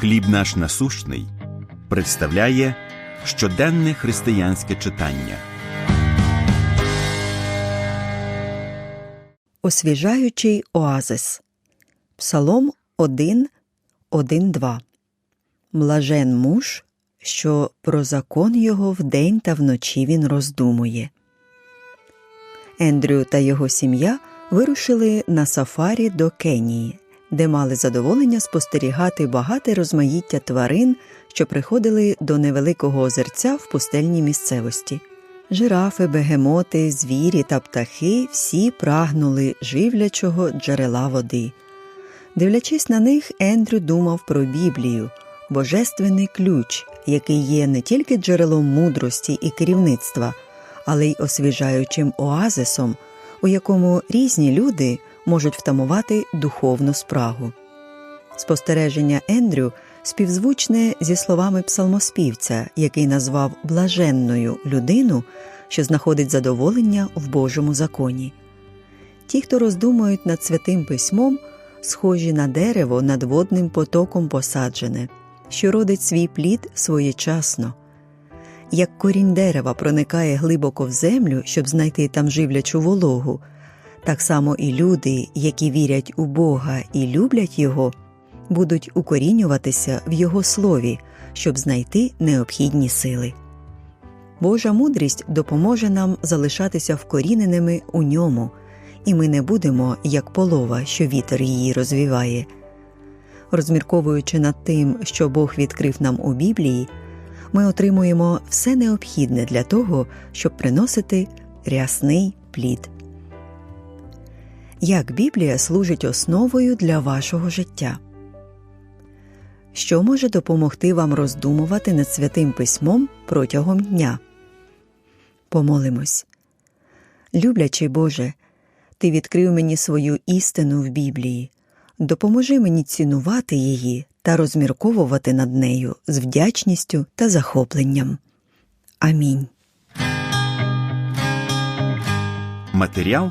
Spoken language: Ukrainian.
Хліб наш насущний представляє щоденне християнське читання. Освіжаючий оазис. Псалом 1, 1, 2. Блажен муж, що про закон його вдень та вночі він роздумує. Ендрю та його сім'я вирушили на сафарі до Кенії, де мали задоволення спостерігати багате розмаїття тварин, що приходили до невеликого озерця в пустельній місцевості. Жирафи, бегемоти, звірі та птахи всі прагнули живлячого джерела води. Дивлячись на них, Ендрю думав про Біблію, божественний ключ, який є не тільки джерелом мудрості і керівництва, але й освіжаючим оазисом, у якому різні люди можуть втамувати духовну спрагу. Спостереження Ендрю співзвучне зі словами псалмоспівця, який назвав блаженною людину, що знаходить задоволення в Божому законі. Ті, хто роздумують над святим письмом, схожі на дерево над водним потоком посаджене, що родить свій плід своєчасно. Як корінь дерева проникає глибоко в землю, щоб знайти там живлячу вологу, так само і люди, які вірять у Бога і люблять Його, будуть укорінюватися в Його слові, щоб знайти необхідні сили. Божа мудрість допоможе нам залишатися вкоріненими у ньому, і ми не будемо як полова, що вітер її розвіває. Розмірковуючи над тим, що Бог відкрив нам у Біблії, ми отримуємо все необхідне для того, щоб приносити рясний плід. Як Біблія служить основою для вашого життя? Що може допомогти вам роздумувати над святим письмом протягом дня? Помолимось. Люблячий Боже, Ти відкрив мені свою істину в Біблії. Допоможи мені цінувати її та розмірковувати над нею з вдячністю та захопленням. Амінь. Матеріал